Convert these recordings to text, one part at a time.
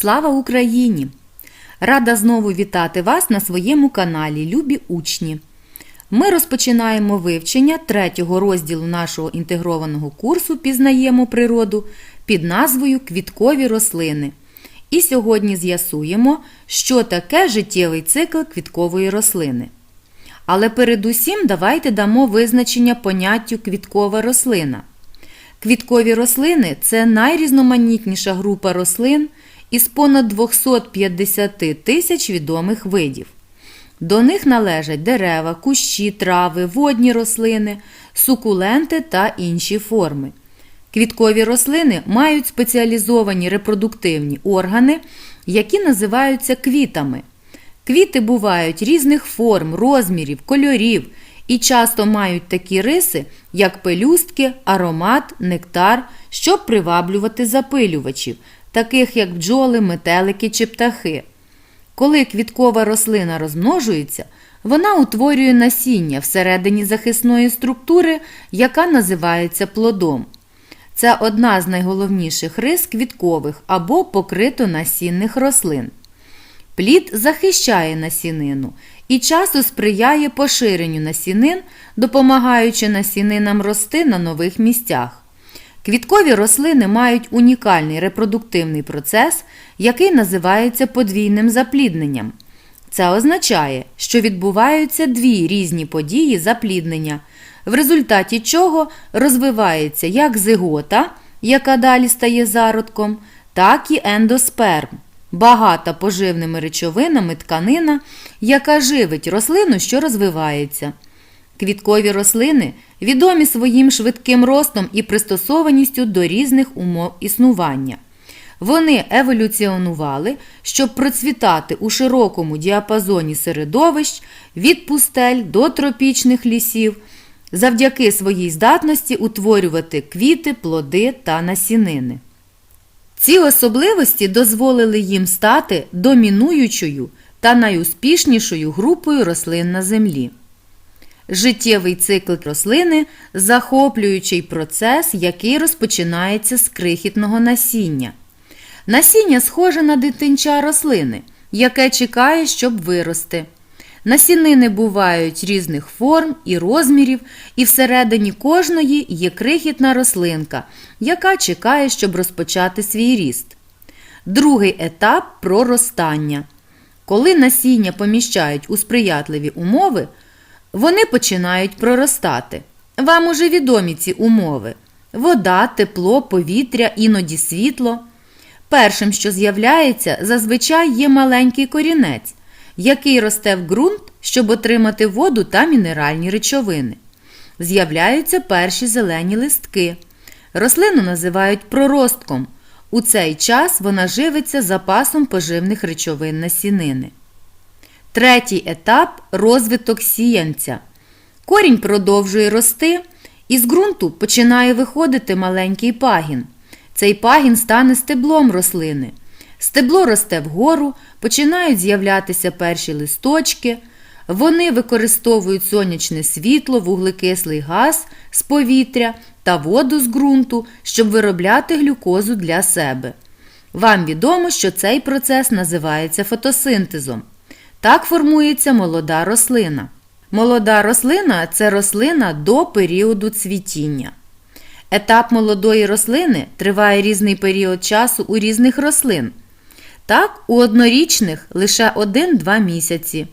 Слава Україні! Рада знову вітати вас на своєму каналі Любі учні. Ми розпочинаємо вивчення третього розділу нашого інтегрованого курсу Пізнаємо природу під назвою Квіткові рослини. І сьогодні з'ясуємо, що таке життєвий цикл квіткової рослини. Але передусім давайте дамо визначення поняттю квіткова рослина. Квіткові рослини це найрізноманітніша група рослин із понад 250 тисяч відомих видів. До них належать дерева, кущі, трави, водні рослини, сукуленти та інші форми. Квіткові рослини мають спеціалізовані репродуктивні органи, які називаються квітами. Квіти бувають різних форм, розмірів, кольорів і часто мають такі риси, як пелюстки, аромат, нектар, щоб приваблювати запилювачів, таких як бджоли, метелики чи птахи. Коли квіткова рослина розмножується, вона утворює насіння всередині захисної структури, яка називається плодом. Це одна з найголовніших рис квіткових або покритонасінних рослин. Плід захищає насінину і часто сприяє поширенню насінин, допомагаючи насінинам рости на нових місцях. Квіткові рослини мають унікальний репродуктивний процес, який називається подвійним заплідненням. Це означає, що відбуваються дві різні події запліднення, в результаті чого розвивається як зигота, яка далі стає зародком, так і ендосперм, багата поживними речовинами тканина, яка живить рослину, що розвивається. Квіткові рослини відомі своїм швидким ростом і пристосованістю до різних умов існування. Вони еволюціонували, щоб процвітати у широкому діапазоні середовищ від пустель до тропічних лісів, завдяки своїй здатності утворювати квіти, плоди та насінини. Ці особливості дозволили їм стати домінуючою та найуспішнішою групою рослин на землі. Життєвий цикл рослини захоплюючий процес, який розпочинається з крихітного насіння. Насіння схоже на дитинча рослини, яке чекає, щоб вирости. Насінини бувають різних форм і розмірів, і всередині кожної є крихітна рослинка, яка чекає, щоб розпочати свій ріст. Другий етап проростання. Коли насіння поміщають у сприятливі умови, вони починають проростати. Вам уже відомі ці умови: вода, тепло, повітря, іноді світло. Першим, що з'являється, зазвичай є маленький корінець, який росте в ґрунт, щоб отримати воду та мінеральні речовини. З'являються перші зелені листки. Рослину називають проростком. У цей час вона живиться запасом поживних речовин насінини. Третій етап розвиток сіянця. Корінь продовжує рости, і з ґрунту починає виходити маленький пагін. Цей пагін стане стеблом рослини. Стебло росте вгору, починають з'являтися перші листочки. Вони використовують сонячне світло, вуглекислий газ з повітря та воду з ґрунту, щоб виробляти глюкозу для себе. Вам відомо, що цей процес називається фотосинтезом. Так формується молода рослина. Молода рослина це рослина до періоду цвітіння. Етап молодої рослини триває різний період часу у різних рослин. Так, у однорічних лише 1-2 місяці.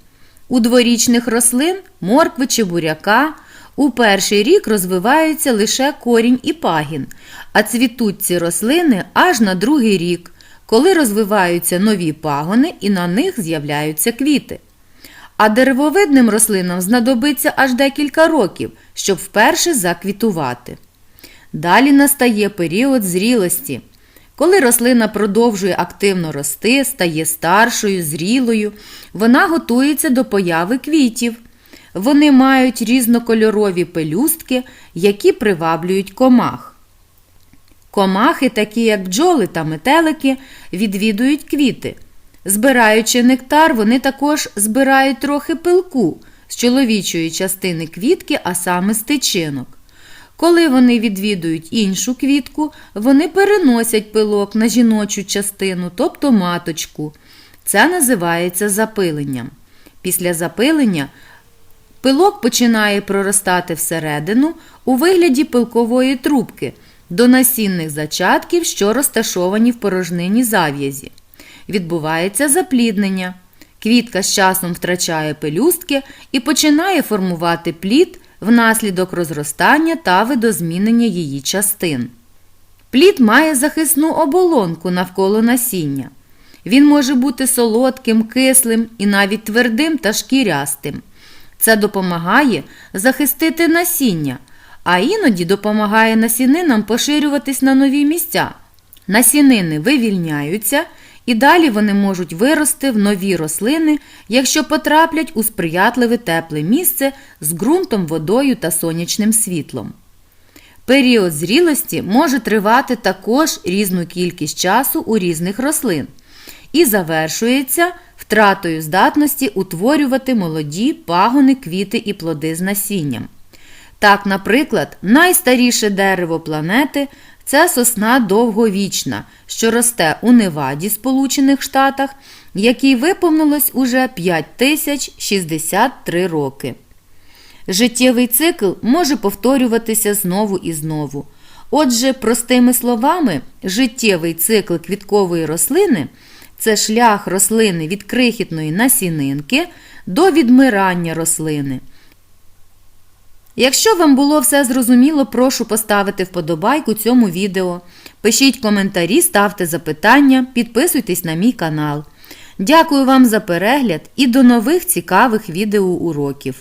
У дворічних рослин моркви чи буряка у перший рік розвиваються лише корінь і пагін, а цвітуть ці рослини аж на другий рік, коли розвиваються нові пагони і на них з'являються квіти. А деревовидним рослинам знадобиться аж декілька років, щоб вперше заквітувати. Далі настає період зрілості. Коли рослина продовжує активно рости, стає старшою, зрілою, вона готується до появи квітів. Вони мають різнокольорові пелюстки, які приваблюють комах. Комахи, такі як бджоли та метелики, відвідують квіти. Збираючи нектар, вони також збирають трохи пилку з чоловічої частини квітки, а саме з тичинок. Коли вони відвідують іншу квітку, вони переносять пилок на жіночу частину, тобто маточку. Це називається запиленням. Після запилення пилок починає проростати всередину у вигляді пилкової трубки до насінних зачатків, що розташовані в порожнині зав'язі. Відбувається запліднення. Квітка з часом втрачає пелюстки і починає формувати плід внаслідок розростання та видозмінення її частин. Плід має захисну оболонку навколо насіння. Він може бути солодким, кислим і навіть твердим та шкірястим. Це допомагає захистити насіння, а іноді допомагає насінинам поширюватись на нові місця. Насінини вивільняються і далі вони можуть вирости в нові рослини, якщо потраплять у сприятливе тепле місце з ґрунтом, водою та сонячним світлом. Період зрілості може тривати також різну кількість часу у різних рослин і завершується втратою здатності утворювати молоді пагони, квіти і плоди з насінням. Так, наприклад, найстаріше дерево планети це сосна довговічна, що росте у Неваді, Сполучених Штатах, якій виповнилось уже 5063 роки. Життєвий цикл може повторюватися знову і знову. Отже, простими словами, життєвий цикл квіткової рослини це шлях рослини від крихітної насінинки до відмирання рослини. Якщо вам було все зрозуміло, прошу поставити вподобайку цьому відео. Пишіть коментарі, ставте запитання, підписуйтесь на мій канал. Дякую вам за перегляд і до нових цікавих відеоуроків.